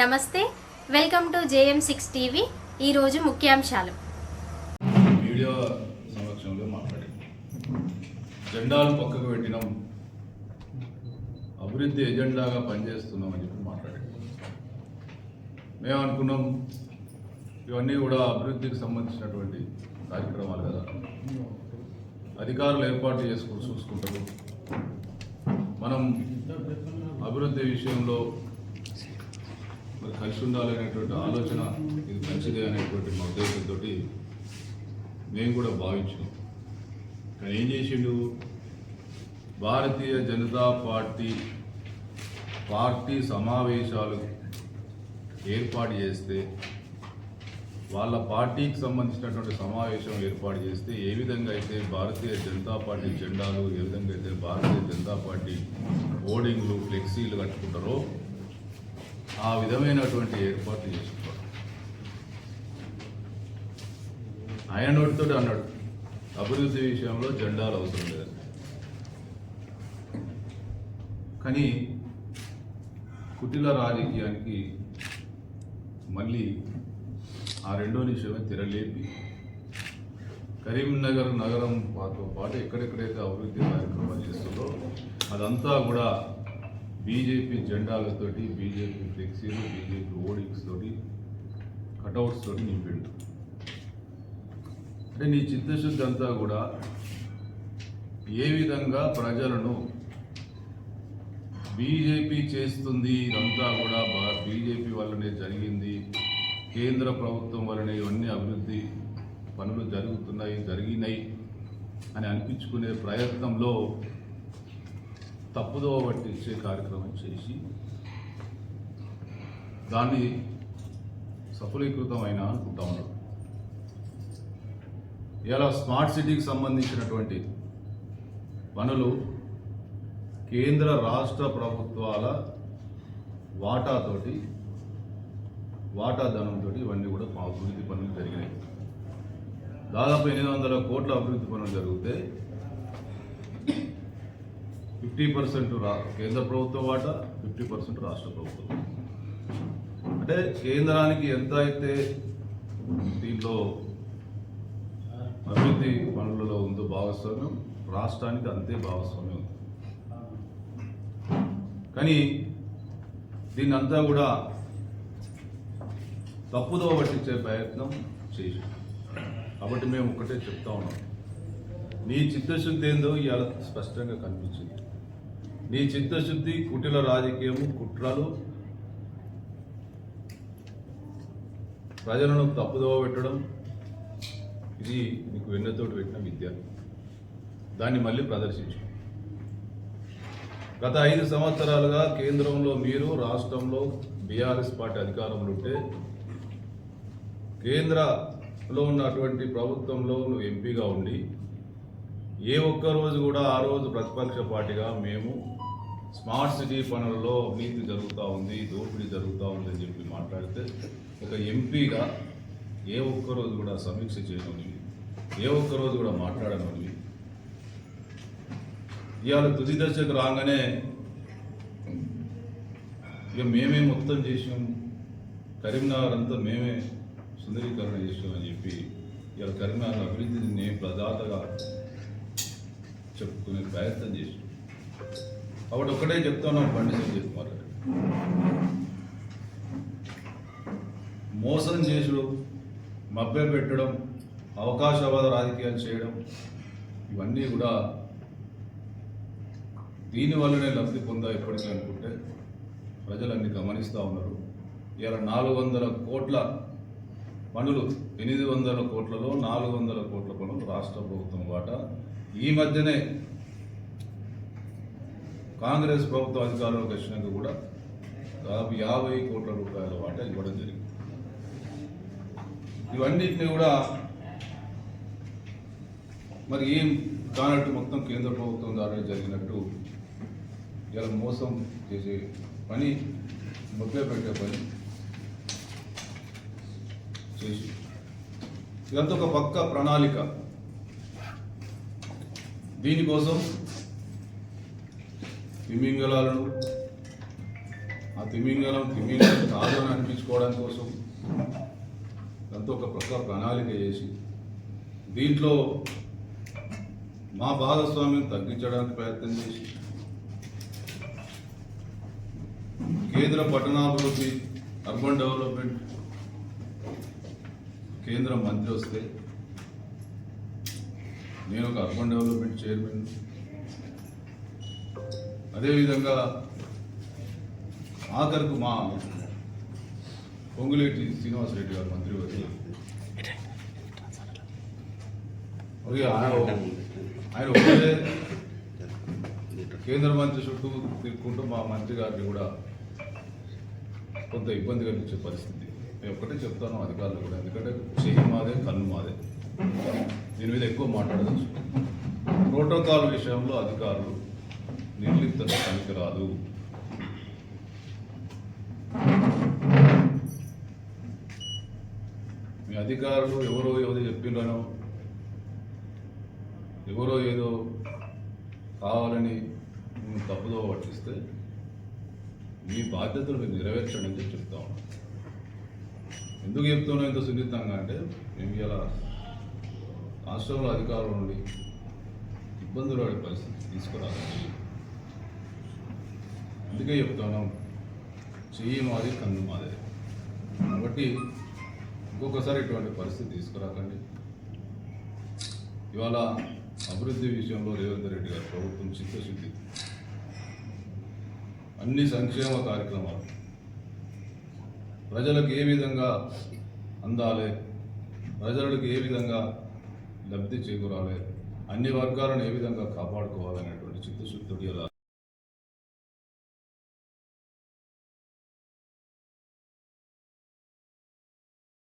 నమస్తే welcome to JM six TV. ఈరోజు ముఖ్యాంశాలు. మీడియా సమక్షంలో మాట్లాడి. జెండాలు పక్కకు పెట్టినాం. అభివృద్ధి ఎజెండాగా పనిచేస్తున్నాం అని చెప్పి మాట్లాడి. మేము అనుకున్నాం ఇవన్నీ కూడా అభివృద్ధికి సంబంధించినటువంటి కార్యక్రమాలు కదా. అధికారులు ఏర్పాటు చేసుకుని చూసుకుంటారు. మనం అభివృద్ధి విషయంలో మరి కలిసి ఉండాలనేటువంటి ఆలోచన ఇది మంచిదే అనేటువంటి మా ఉద్దేశంతో మేము కూడా భావించాం. కానీ ఏం చేసిండు? భారతీయ జనతా పార్టీ పార్టీ సమావేశాలు ఏర్పాటు చేస్తే వాళ్ళ పార్టీకి సంబంధించినటువంటి సమావేశం ఏర్పాటు చేస్తే ఏ విధంగా అయితే భారతీయ జనతా పార్టీ జెండాలు ఏ విధంగా అయితే భారతీయ జనతా పార్టీ హోర్డింగ్లు ఫ్లెక్సీలు కట్టుకుంటారో ఆ విధమైనటువంటి ఏర్పాట్లు చేసుకోవడం ఆయన నోటితో అన్నాడు అభివృద్ధి విషయంలో జెండాలు అవసరం లేదని కానీ కుటిల రాజకీయానికి మళ్ళీ ఆ రెండో నిమిషమే తెరలేపి కరీంనగర్ నగరం పాతో పాటు ఎక్కడెక్కడైతే అభివృద్ధి కార్యక్రమాలు చేస్తుందో అదంతా కూడా బీజేపీ జెండాలతోటి బీజేపీ ఫ్లెక్సీలు బీజేపీ ఓడింగ్స్ తోటి కటౌట్స్ తోటి నింపిండు. అంటే నీ చిత్తశుద్ధి అంతా కూడా ఏ విధంగా ప్రజలను బీజేపీ చేస్తుంది ఇదంతా కూడా బీజేపీ వల్లనే జరిగింది కేంద్ర ప్రభుత్వం వల్లనే ఇవన్నీ అభివృద్ధి పనులు జరుగుతున్నాయి జరిగినాయి అని అనిపించుకునే ప్రయత్నంలో తప్పుదోవ పట్టించే కార్యక్రమం చేసి దాన్ని సఫలీకృతమైన అనుకుంటా ఉన్నారు ఇలా స్మార్ట్ సిటీకి సంబంధించినటువంటి పనులు కేంద్ర రాష్ట్ర ప్రభుత్వాల వాటాతోటి వాటా ధనంతో ఇవన్నీ కూడా మా అభివృద్ధి పనులు జరిగినాయి. దాదాపు ఎనిమిది వందల కోట్ల అభివృద్ధి పనులు జరిగితే ఫిఫ్టీ పర్సెంట్ రా కేంద్ర ప్రభుత్వ వాటా ఫిఫ్టీ పర్సెంట్ రాష్ట్ర ప్రభుత్వం. అంటే కేంద్రానికి ఎంత అయితే దీంట్లో అభివృద్ధి పనులలో ఉందో భాగస్వామ్యం రాష్ట్రానికి అంతే భాగస్వామ్యం ఉంది. కానీ దీన్ని అంతా కూడా తప్పుదో పట్టించే ప్రయత్నం చేసి కాబట్టి మేము ఒకటే చెప్తా ఉన్నాం. నీ చిత్తశుద్ధి ఏందో ఇవాళ స్పష్టంగా కనిపించింది. నీ చిత్తశుద్ధి కుటిల రాజకీయము కుట్రలు ప్రజలను తప్పుదోవ పెట్టడం ఇది నీకు వెన్నతోటి పెట్టిన విద్య. దాన్ని మళ్ళీ ప్రదర్శించు గత ఐదు సంవత్సరాలుగా కేంద్రంలో మీరు రాష్ట్రంలో బీఆర్ఎస్ పార్టీ అధికారంలో ఉంటే కేంద్రలో ఉన్నటువంటి ప్రభుత్వంలో నువ్వు ఎంపీగా ఉండి ఏ ఒక్క రోజు కూడా ఆ రోజు ప్రతిపక్ష పార్టీగా మేము స్మార్ట్ సిటీ పనులలో అవినీతి జరుగుతూ ఉంది దోపిడీ జరుగుతూ ఉంది అని చెప్పి మాట్లాడితే ఒక ఎంపీగా ఏ ఒక్క రోజు కూడా సమీక్ష చేయనివి ఏ ఒక్క రోజు కూడా మాట్లాడనివి ఇవాళ తుది దశకు రాగానే ఇక మేమే మొత్తం చేసాం కరీంనగర్ అంతా మేమే సుందరీకరణ చేసామని చెప్పి ఇవాళ కరీంనగర్ అభివృద్ధిని నేను ప్రదాతగా చెప్పుకునే ప్రయత్నం చేసి. కాబట్టి ఒకటే చెప్తున్నాం బండి సంజయ్ కుమార్ గారు మోసం చేసుడు మభ్య పెట్టడం అవకాశవాద రాజకీయాలు చేయడం ఇవన్నీ కూడా దీనివల్లనే లబ్ధి పొందా ఎప్పటికీ అనుకుంటే ప్రజలన్నీ గమనిస్తూ ఉన్నారు. ఇలా నాలుగు వందల కోట్ల పనులు ఎనిమిది వందల కోట్లలో నాలుగు వందల కోట్ల పనులు రాష్ట్ర ప్రభుత్వం వాటా. ఈ మధ్యనే కాంగ్రెస్ ప్రభుత్వ అధికారంలోకి వచ్చినాక కూడా దాదాపు యాభై కోట్ల రూపాయల వాటా ఇవ్వడం జరిగింది. ఇవన్నింటినీ కూడా మరి ఏం కానట్టు మొత్తం కేంద్ర ప్రభుత్వం ద్వారా జరిగినట్టు ఇలా మోసం చేసే పని మొక్క పెట్టే పని చేసి. ఇదంతా ఒక పక్క ప్రణాళిక. దీనికోసం తిమింగలాలను ఆ తిమింగలం తిమింగలం కాదు అని అనిపించుకోవడం కోసం దాంతో ఒక పక్క ప్రణాళిక చేసి దీంట్లో మా భాగస్వామ్యం తగ్గించడానికి ప్రయత్నం చేసి కేంద్ర పట్టణాభివృద్ధి అర్బన్ డెవలప్మెంట్ కేంద్ర మంత్రి వస్తే నేను ఒక అర్బన్ డెవలప్మెంట్ చైర్మన్. అదేవిధంగా ఆఖరికి మా పొంగులేటి శ్రీనివాసరెడ్డి గారు మంత్రి వచ్చి ఆయన ఆయన ఒకటే కేంద్ర మంత్రి చుట్టూ తిరుగుకుంటూ మా మంత్రి గారిని కూడా కొంత ఇబ్బంది కలిగించే పరిస్థితి. నేను ఒకటే చెప్తాను అధికారులు కూడా. ఎందుకంటే చెయ్యి మాదే కన్ను మాదే. దీని మీద ఎక్కువ మాట్లాడవచ్చు ప్రోటోకాల్ విషయంలో అధికారులు నిర్లిప్తత పనికిరాదు మీ అధికారులు ఎవరో ఏదో చెప్పినో ఎవరో ఏదో కావాలని తప్పుదో పట్టిస్తే మీ బాధ్యతలు మీరు నెరవేర్చండి అని చెప్తా ఉన్నాను. ఎందుకు చెప్తున్నాం ఇంత సున్నితంగా అంటే మేము ఇలా రాష్ట్రంలో అధికారులు ఉండి ఇబ్బందులు పడే పరిస్థితి తీసుకురావాలి. అందుకే చెప్తున్నాం చెయ్యి మాది కన్ను మాదే. కాబట్టి ఇంకొకసారి ఇటువంటి పరిస్థితి తీసుకురాకండి. ఇవాళ అభివృద్ధి విషయంలో రేవంత్ రెడ్డి గారు ప్రభుత్వం చిత్తశుద్ధి. అన్ని సంక్షేమ కార్యక్రమాలు ప్రజలకు ఏ విధంగా అందాలి? ప్రజలకు ఏ విధంగా లబ్ధి చేకూరాలి? అన్ని వర్గాలను ఏ విధంగా కాపాడుకోవాలనేటువంటి చిత్తశుద్ధుడు